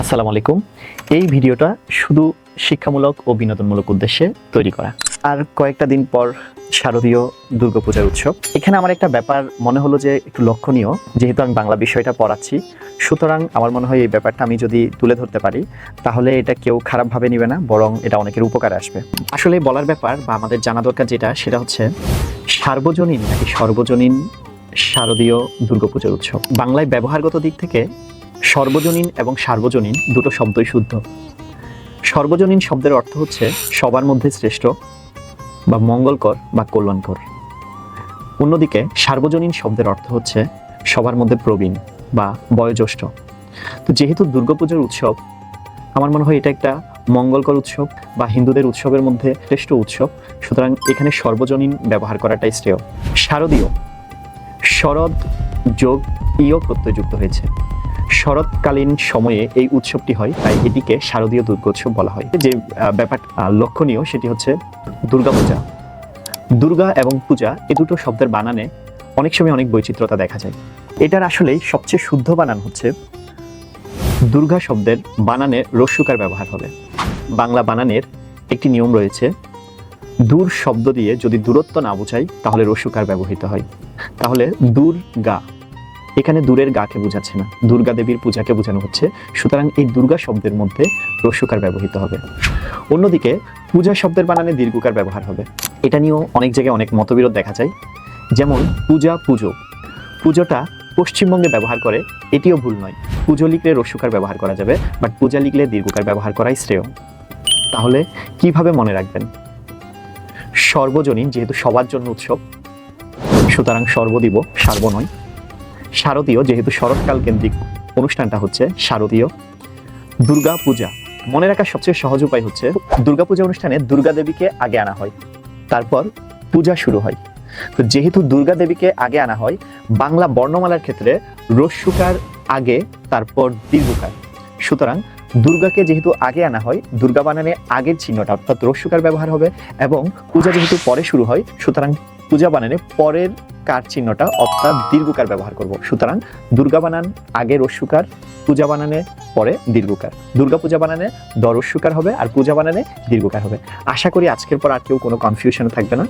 আসসালামু আলাইকুম। এই ভিডিওটা শুধু শিক্ষামূলক ও বিনোদনমূলক উদ্দেশ্যে তৈরি করা। আর কয়েকটা দিন পর শারদীয় দুর্গাপূজার উৎসব। এখানে আমার একটা ব্যাপার মনে হলো যে একটু লক্ষণীয়, যেহেতু আমি বাংলা বিষয়টা পড়াচ্ছি। সুতরাং আমার মনে হয় এই ব্যাপারটা আমি যদি তুলে ধরতে পারি, তাহলে এটা কেউ খারাপভাবে নেবে না, বরং এটা অনেকের উপকারে আসবে। আসলে বলার ব্যাপার বা আমাদের জানা দরকার যেটা, সেটা হচ্ছে সার্বজনীন নাকি সর্বজনীন শারদীয় দুর্গাপূজার উৎসব। বাংলায় ব্যবহারগত দিক থেকে সর্বজনীন এবং সার্বজনীন দুটো শব্দই শুদ্ধ। সর্বজনীন শব্দের অর্থ হচ্ছে সবার মধ্যে শ্রেষ্ঠ বা মঙ্গলকর বা কল্যাণকর। অন্যদিকে সার্বজনীন শব্দের অর্থ হচ্ছে সবার মধ্যে প্রবীণ বা বয়োজ্যেষ্ঠ। তো যেহেতু দুর্গাপুজোর উৎসব, আমার মনে হয় এটা একটা মঙ্গলকর উৎসব বা হিন্দুদের উৎসবের মধ্যে শ্রেষ্ঠ উৎসব। সুতরাং এখানে সর্বজনীন ব্যবহার করাটাই শ্রেয়। শারদীয় শরৎ যোগ ইয় প্রত্যয়যুক্ত হয়েছে। শরৎকালীন সময়ে এই উৎসবটি হয়, তাই এটিকে শারদীয় দুর্গোৎসব বলা হয়। যে ব্যাপার লক্ষণীয় সেটি হচ্ছে দুর্গাপূজা দুর্গা এবং পূজা এ দুটো শব্দের বানানে অনেক সময় অনেক বৈচিত্র্যতা দেখা যায়। এটার আসলেই সবচেয়ে শুদ্ধ বানান হচ্ছে দুর্গা শব্দের বানানে রস্যকার ব্যবহার হবে। বাংলা বানানের একটি নিয়ম রয়েছে, দূর শব্দ দিয়ে যদি দূরত্ব না বোঝাই, তাহলে রস্যকার ব্যবহৃত হয়। তাহলে দুর্গা এখানে দূরের গাকে বোঝাচ্ছে না। দুর্গা দেবীর পূজাকে বোঝানো হচ্ছে। সুতরাং এই দুর্গা শব্দের মধ্যে রস্যকার ব্যবহৃত হবে। অন্যদিকে পূজা শব্দের বানানে দীর্ঘকার ব্যবহার হবে। এটা নিয়েও অনেক জায়গায় অনেক মতবিরোধ দেখা যায়। যেমন পূজা, পুজো। পুজোটা পশ্চিমবঙ্গে ব্যবহার করে, এটিও ভুল নয়। পুজো লিখলে রস্যকার ব্যবহার করা যাবে, বাট পূজা লিখলে দীর্ঘকার ব্যবহার করাই শ্রেয়। তাহলে কীভাবে মনে রাখবেন? সর্বজনীন, যেহেতু সবার জন্য উৎসব, সুতরাং সর্বদিব সার্ব নয় শারদীয়, যেহেতু শরৎকাল কেন্দ্রিক অনুষ্ঠানটা হচ্ছে শারদীয় দুর্গা পূজা মনে রাখার সবচেয়ে সহজ উপায় হচ্ছে দুর্গা পূজা অনুষ্ঠানে দুর্গা দেবীকে আগে আনা হয়, তারপর পূজা শুরু হয়। তো যেহেতু দুর্গা দেবীকে আগে আনা হয়, বাংলা বর্ণমালার ক্ষেত্রে রস্যুকার আগে, তারপর দীর্ঘকার। সুতরাং দুর্গাকে যেহেতু আগে আনা হয়, দুর্গা বানানে আগের চিহ্নটা অর্থাৎ রস্যুকার ব্যবহার হবে এবং পূজা যেহেতু পরে শুরু হয়, সুতরাং পূজা বানানে পরের কার চিহ্নটা অর্থাৎ দীর্ঘকার ব্যবহার করব? সুতরাং দুর্গা বানান, আগে রস্যুকার পূজা বানানে, পরে দীর্ঘকার দুর্গা পূজা বানানে দরস্যুকার রস্যুকার হবে আর পূজা বানানে দীর্ঘকার হবে। আশা করি আজকের পর আর কেউ কোনো কনফিউশন থাকবে না।